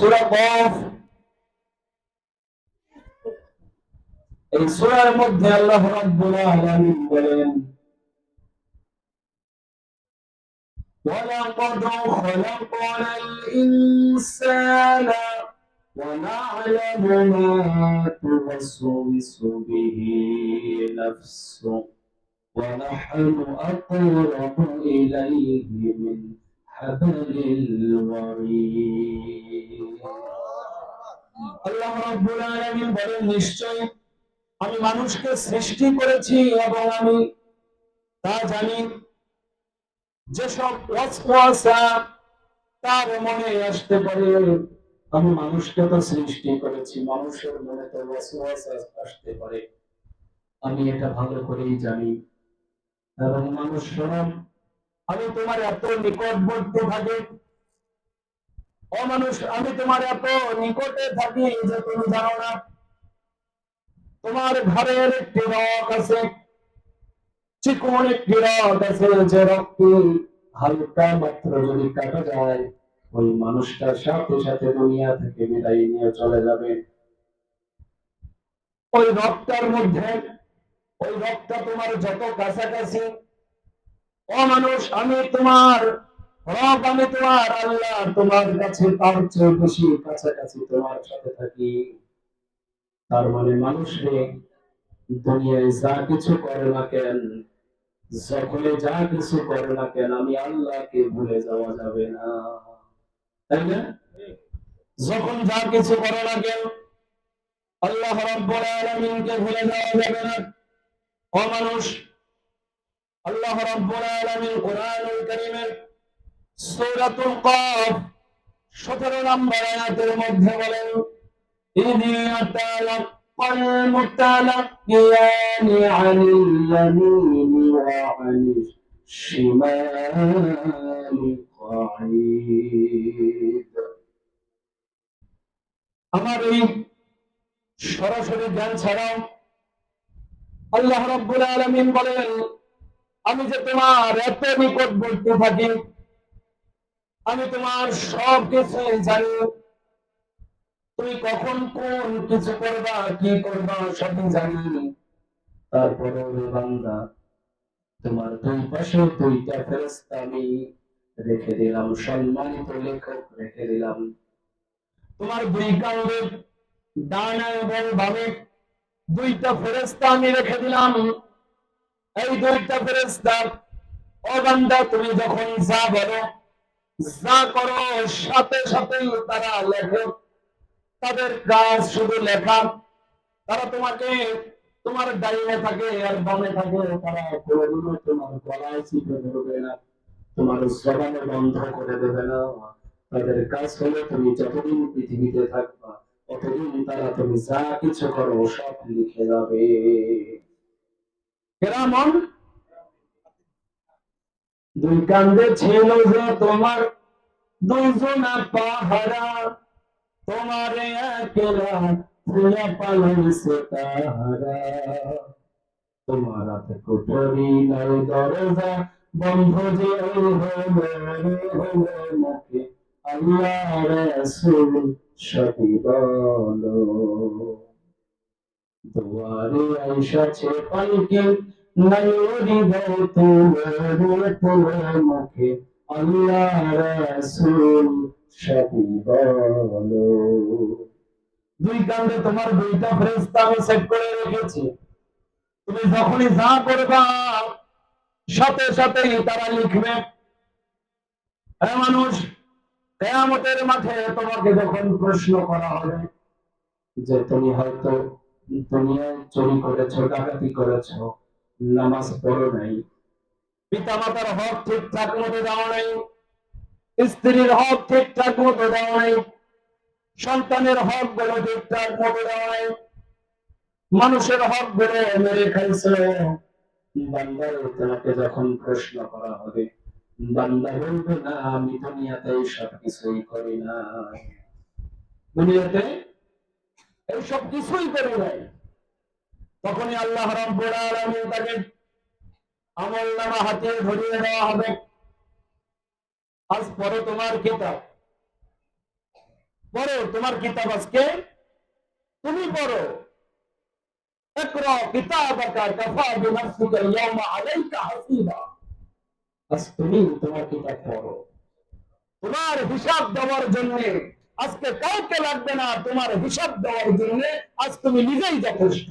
সূরা কফ এই সূরার মধ্যে আল্লাহ রাব্বুল আলামিন বলেন ولقد خلقنا الإنسان ونعلم ما توسوس به نفسه ونحن أقرب إليه من حبل الوريد আল্লাহ রাব্বুল আলামিন বলেন নিশ্চয় আমি মানুষকে সৃষ্টি করেছি এবং আমি তা জানি। যেসব ওয়াসওয়াসা তার মনে আসতে পারে, আমি মানুষকে তো সৃষ্টি করেছি, মানুষের মনে তো আসতে পারে। আমি এটা ভালো করেই জানি। এবং মানুষ শোনাম আমি তোমার এত নিকটবর্তী থাকি অমানুষ আমি তোমার এত নিকটে থাকি যে তুমি জানো না। তোমার ঘরের একটি রক আছে, চিকন একটি রক আছে, যে রক্ত হালকা মাত্র যদি কাটা যায়, ওই মানুষটার সাথে সাথে দুনিয়া থেকে বিদায় নিয়ে চলে যাবে। ওই রক্তার মধ্যে, ওই রক্তটা তোমার যত কাছাকাছি। অমানুষ আমি তোমার রব, আমি তোমার আল্লাহ তোমার কাছে তার চেয়ে বেশি কাছাকাছি তোমার সাথে থাকি। তার মানে মানুষ দুনিয়ায় যা কিছু করে না কেন, যখনই যা কিছু করে না কেন, আমি আল্লাহকে ভুলে যাওয়া যাবে না। তাই না? যখন যা কিছু করে না কেন, আল্লাহ রাব্বুল আলামিনকে ভুলে যাওয়া যাবে না। অমানুষ আল্লাহ রাব্বুল আলামিন কোরআনুল কারীমের সূরাতুল কফ 17 নম্বর আয়াতের মধ্যে বলেন ইদি يتلقى المتلقيان عن اليمين وعن الشمال قعيد আমার এই সরাসরি জ্ঞান ছাড়াও আল্লাহ রাব্বুল আলামিন বলেন আমি যে তোমার এত নিকটবর্তী থাকি আমি তোমার সব কিছু জানি। তুমি কখন কোন কিছু করবা, কি করবা, সবই জানি। তারপরে বান্দা, তোমার দুই পাশে দুইটা ফেরেশতা আমি রেখে দিলাম, সম্মানিত লেখক রেখে দিলাম। তোমার দুই ডানা এবং বামে দুইটা ফেরেশতা আমি রেখে দিলাম। এই দুইটা ফেরেশতা, ও তুমি যখন যা বলো যা করো, সাথে সাথে তারা লেখে তাদের কাজ শুধু লেখা। তারা তোমাকে, তোমার ডাইনে থাকে আর বামে থাকে, তারা কোনোদিনও তোমার গলায় চিপে ধরবে না, তোমার জবানে বন্ধ করে দেবে না। তাদের কাজ হলো তুমি যতদিন পৃথিবীতে থাকবা, ততদিন তারা তুমি যা কিছু করো, সব লিখে যাবে। কেরামন দুই কান্দে ছিল যে তোমার দুইজনা পাহারা। তোমার একলা ফুলা পালন সে তাহারা। তোমার নাই, দরজা বন্ধ যে মুখে আল্লাহ দুয়ারে আইসাছে পালকে নাই হৃদয় তুলে তুলে মুখে আল্লাহ রাসূল সবই বলো দুই কান্দে তোমার দুইটা ফেরেশতা আমি সেট করে রেখেছি। তুমি যখনই যা করবা, সাথে সাথেই তারা লিখবে। হ্যাঁ মানুষ, কেয়ামতের মাঠে তোমাকে যখন প্রশ্ন করা হবে, যে তুমি হয়তো দুনিয়ায় চুরি করেছ, ডাকাতি করেছ নামাজ পড়ো নাই। পিতা মাতার হক ঠিকঠাক মতো দেওয়া নাই। স্ত্রীর হক ঠিকঠাক মতো দেওয়া নাই। সন্তানের হকগুলো ঠিকঠাক মতো দেওয়া নাই। মানুষের হকগুলো মেরে খাইছে বান্দার তোমাকে যখন প্রশ্ন করা হবে, বান্দা বলবে, না, আমি দুনিয়াতে এই সব কিছুই করি না দুনিয়াতে এই সব কিছুই করি নাই। তখনই আল্লাহ রাব্বুল আলামিন তাকে আমল নামা হাতে ধরিয়ে দেওয়া হবে আজ পরে তোমার কিতাব পড়ো তোমার কিতাব আজকে তুমি পড়ো اقرا كتابك كفى بنفسك اليوم عليك حسيبا আজ তুমি তোমার কিতাব পড়ো তোমার হিসাব দেওয়ার জন্য আজকে কাউকে লাগবে না তোমার হিসাব দেওয়ার জন্য আজ তুমি নিজেই যথেষ্ট